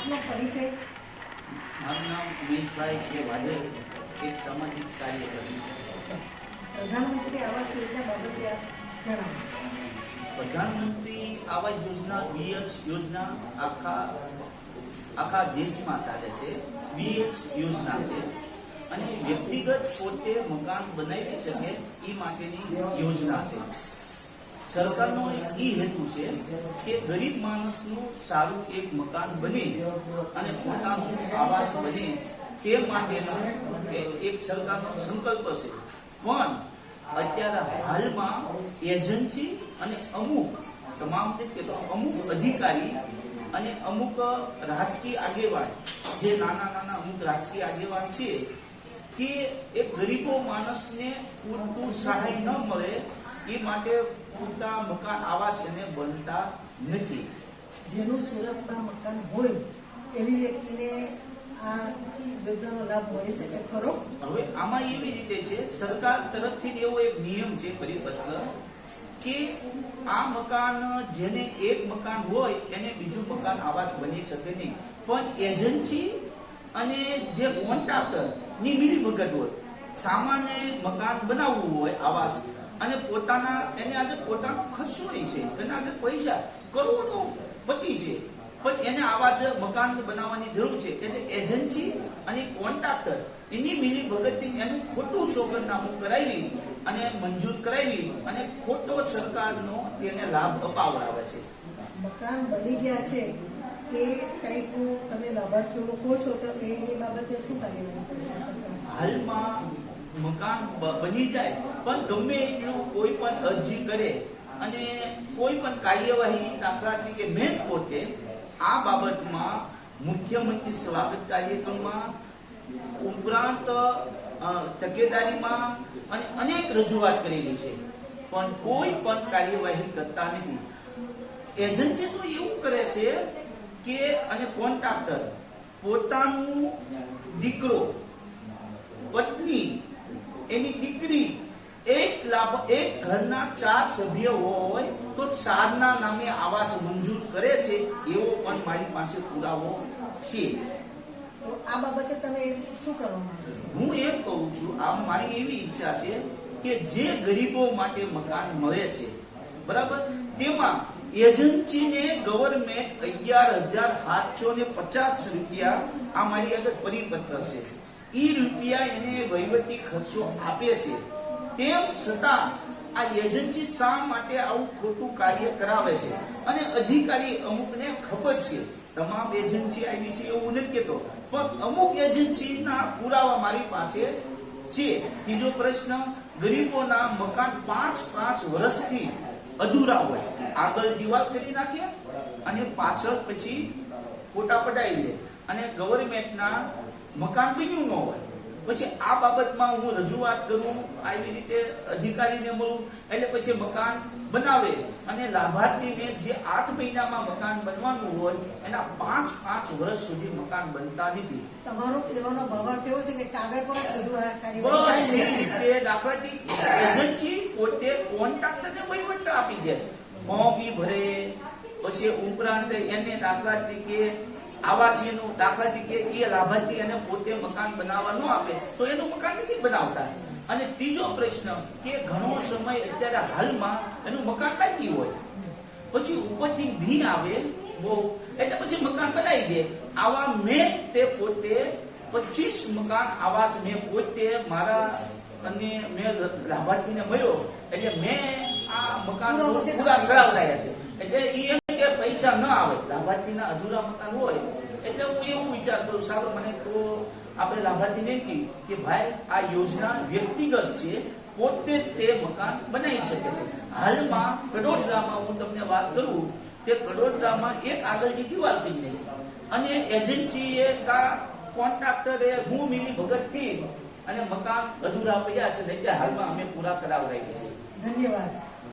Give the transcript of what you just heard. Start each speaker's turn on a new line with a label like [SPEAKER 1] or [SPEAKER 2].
[SPEAKER 1] આપનો પરિચય?
[SPEAKER 2] મારું નામ ઉમેશભાઈ કે વાજે એક સામાજિક કાર્યકર્તા.
[SPEAKER 1] છે પ્રધાનમંત્રી આવાસ યોજના બાબતે જણાવો.
[SPEAKER 2] પ્રધાનમંત્રી આવાસ યોજના બીએચ યોજના આખા આખા દેશમાં ચાલે છે. બીએચ યોજના છે. અને વ્યક્તિગત પોતે મકાન બનાવી શકે એ માટેની યોજના છે. સરકારનો ઈ હેતુ છે કે ગરીબ માણસનું સારું એક મકાન બને અને પોતાનું આવાસ બને તે માટેનો એક સરકારનો સંકલ્પ છે. પણ અત્યારે હાલમાં એજન્સી અને અમુક તમામ રીતે અમુક અધિકારી અને અમુક રાજકીય આગેવાન, જે નાના નાના અમુક રાજકીય આગેવાન છે કે એ ગરીબો માણસને પૂરતું સહાય ન મળે એ માટે પૂરતા મકાન આવાસ એને બનતા નથી.
[SPEAKER 1] જેનું સુરતમાં મકાન હોય એવી વ્યક્તિને આ યોજનાનો લાભ મળી શકે ખરો?
[SPEAKER 2] હવે આમાં એવી રીતે છે સરકાર તરફથી એવો એક નિયમ છે પરિપત્ર કે આ મકાન જેને એક મકાન હોય એને બીજું મકાન આવાસ બની શકે નહીં. પણ એજન્સી અને જે કોન્ટ્રાક્ટરની મિલીભગત હોય સામાન્ય મકાન બનાવવું હોય આવાસ, અને પોતાના, એને આગળ પોતાનો ખર્ચો નહીં છે, એના આગળ પૈસા, કરોડો પતિ છે. પણ એને આવા જ મકાન બનાવવાની જરૂર છે. એટલે એજન્સી અને કોન્ટ્રાક્ટર, એની મિલી ભગતથી એનું ખોટું સોગંદનામું કરાવી અને મંજૂર કરાવી અને ખોટો સરકારનો તેને લાભ અપાવડાવે છે.
[SPEAKER 1] મકાન બની ગયા છે.
[SPEAKER 2] હાલમાં મકાન બની જાય, પણ ગમે એટલું કોઈ પણ અરજી કરે અને કોઈ પણ કાર્યવાહી દાખલા તરીકે મેં પોતે આ બાબતમાં મુખ્યમંત્રી સ્વાગત કાર્યક્રમમાં ઉપરાંત તકેદારીમાં અને અનેક રજૂઆત કરેલી છે. પણ કોઈ પણ કાર્યવાહી કરતા નથી. એજન્સી તો એવું કરે છે કે અને કોન્ટ્રાક્ટર પોતાનું દીકરો પત્ની એની દીકરી એક લાભ એક ઘરના ચાર સભ્ય હોય તો ચારના નામે આવાસ મંજૂર કરે છે એવો પણ મારી પાસે પુરાવો છે.
[SPEAKER 1] તો આ બાબતે તમે શું કરવા માંગો છો
[SPEAKER 2] હું એમ કહું છું આ મારી એવી ઈચ્છા છે કે જે ગરીબો માટે મકાન મળે છે. બરાબર? તેમાં એજન્સીને ગવર્મેન્ટ અગિયાર હજાર સાતસો ને પચાસ રૂપિયા આ મારી આગળ પરિપત્ર છે. એ રૂપિયા એને વહીવટી ખર્ચો આપે છે. તેમ છતાં આ એજન્સી શા માટે આવું ખોટું કાર્ય કરાવે છે? અને અધિકારી અમુકને ખબર છે. તમામ એજન્સી આવી છે એવું નથી કહેતો પણ અમુક એજન્સીના પુરાવા મારી પાસે છે. ત્રીજો પ્રશ્ન, ગરીબોના મકાન પાંચ પાંચ વર્ષથી અધૂરા હોય. આગળ દિવાલ કરી નાખે અને પાછળ પછી ફોટા પડાવી દે. અને ગવર્મેન્ટના મકાન બન્યું ન હોય. પછી આ બાબતમાં હું રજૂઆત કરું આવી રીતે અધિકારીને મળું એટલે પછી મકાન બનાવે. અને લાભાર્થીને જે આઠ મહિનામાં મકાન બનવાનું હોય એના પાંચ પાંચ વર્ષ સુધી મકાન બનતા નથી.
[SPEAKER 1] તમારો કહેવાનો ભાવાર્થ એવો છે કે કાગળ પર
[SPEAKER 2] બસ એ. રીતે દાખલાથી એજન્સી પોતે કોન્ટ્રાક્ટરને વહીવટ આપી દે. ફોર્મ બી ભરે, પછી ઉપરાંત એને દાખલા તરીકે આવાસીયનું દાખલા તરીકે એ લાભાર્થી એને પોતે મકાન બનાવવા ન આપે, તો એનું મકાન નથી બનાવતા. અને ત્રીજો પ્રશ્ન કે ઘણો સમય અત્યારે હાલમાં એનું મકાન બાકી હોય. પછી ઉપરથી ભીન આવે, બહુ, એટલે પછી મકાન બનાવી દે. આવા મેં તે પોતે પચીસ મકાન આવાસ મેં પોતે મારા અને મેં લાભાર્થીને મળ્યો. એટલે મેં આ મકાન
[SPEAKER 1] પૂરા
[SPEAKER 2] કરાવડાયા છે. એટલે ઈ એમ કે પૈસા ન આવે. લાભાર્થીના અધૂરા મકાન હોય. એટલે હું એવું વિચાર કરું સારું મને તો આપણે લાભાર્થીને કહ્યું કે ભાઈ આ યોજના વ્યક્તિગત છે. પોતે તે મકાન બનાવી શકે છે. હાલમાં કડોદરામાં હું તમને વાત કરું તે કડોદરામાં એક આગળની દિવાલ કરી ગઈ. અને એજન્સીએ કા કોન્ટ્રાક્ટરે મિલી ભગતથી અને મકાન અધૂરા પડ્યા છે ને એટલે હાલમાં અમે પૂરા કરાવડાવી છે
[SPEAKER 1] ધન્યવાદ.